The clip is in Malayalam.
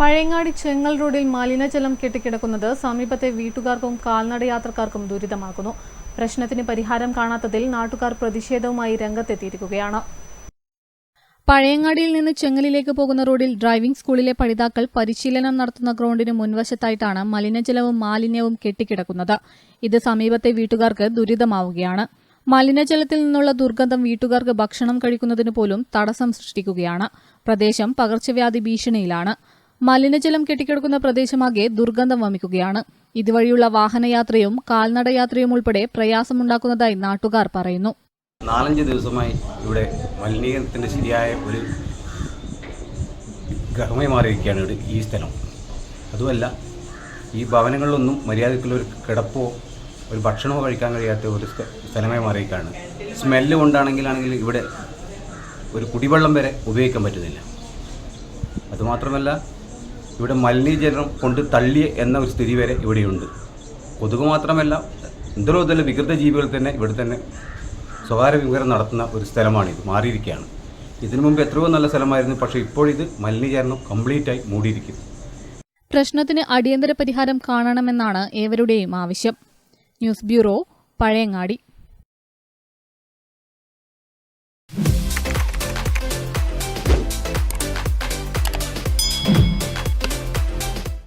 പഴയങ്ങാടി ചെങ്ങൽ റോഡിൽ മലിനജലം കെട്ടിക്കിടക്കുന്നത് സമീപത്തെ വീട്ടുകാർക്കും കാൽനട യാത്രക്കാർക്കും ദുരിതമാക്കുന്നു. പ്രശ്നത്തിന് പരിഹാരം കാണാത്തതിൽ നാട്ടുകാർ പ്രതിഷേധവുമായി രംഗത്തെത്തിയിരിക്കുകയാണ്. പഴയങ്ങാടിയിൽ നിന്ന് ചെങ്ങലിലേക്ക് പോകുന്ന റോഡിൽ ഡ്രൈവിംഗ് സ്കൂളിലെ പഠിതാക്കൾ പരിശീലനം നടത്തുന്ന ഗ്രൗണ്ടിന് മുൻവശത്തായിട്ടാണ് മലിനജലവും മാലിന്യവും കെട്ടിക്കിടക്കുന്നത്. ഇത് സമീപത്തെ വീട്ടുകാർക്ക് ദുരിതമാവുകയാണ്. മലിനജലത്തിൽ നിന്നുള്ള ദുർഗന്ധം വീട്ടുകാർക്ക് ഭക്ഷണം കഴിക്കുന്നതിന് പോലും തടസ്സം സൃഷ്ടിക്കുകയാണ്. പ്രദേശം പകർച്ചവ്യാധി ഭീഷണിയിലാണ്. മലിനജലം കെട്ടിക്കിടക്കുന്ന പ്രദേശമാകെ ദുർഗന്ധം വമിക്കുകയാണ്. ഇതുവഴിയുള്ള വാഹനയാത്രയും കാൽനടയാത്രയും ഉൾപ്പെടെ പ്രയാസമുണ്ടാക്കുന്നതായി നാട്ടുകാർ പറയുന്നു. നാലഞ്ച് ദിവസമായി ഇവിടെ മലിനീകരണത്തിന്റെ ശരിയായ ഒരു ഗ്രഹമായി മാറിയിരിക്കുകയാണ് ഇവിടെ ഈ സ്ഥലം. അതുമല്ല ഈ ഭവനങ്ങളിലൊന്നും മര്യാദക്കുള്ള ഒരു കിടപ്പോ ഒരു ഭക്ഷണമോ കഴിക്കാൻ കഴിയാത്ത ഒരു സ്ഥലമായി മാറിയിരിക്കുകയാണ്. സ്മെല്ല് കൊണ്ടാണെങ്കിലാണെങ്കിൽ ഇവിടെ ഒരു കുടിവെള്ളം വരെ ഉപയോഗിക്കാൻ പറ്റുന്നില്ല. അതുമാത്രമല്ല ഇവിടെ മലിനീകരണം കൊണ്ട് തള്ളിയ എന്ന ഒരു സ്ഥിതി വരെ ഇവിടെയുണ്ട്. കൊതുക് മാത്രമല്ല എന്തോ ഇതെല്ലാം വികൃത ജീവികൾ തന്നെ ഇവിടെ തന്നെ സ്വകാര്യ വിവരം നടത്തുന്ന ഒരു സ്ഥലമാണിത് മാറിയിരിക്കുകയാണ്. ഇതിനു മുമ്പ് എത്രയോ നല്ല സ്ഥലമായിരുന്നു പക്ഷേ ഇപ്പോഴിത് മലിനീകരണം കംപ്ലീറ്റായി മൂടിയിരിക്കുന്നു. പ്രശ്നത്തിന് അടിയന്തര പരിഹാരം കാണണമെന്നാണ് ഏവരുടെയും ആവശ്യം. News bureau Pazhayangadi.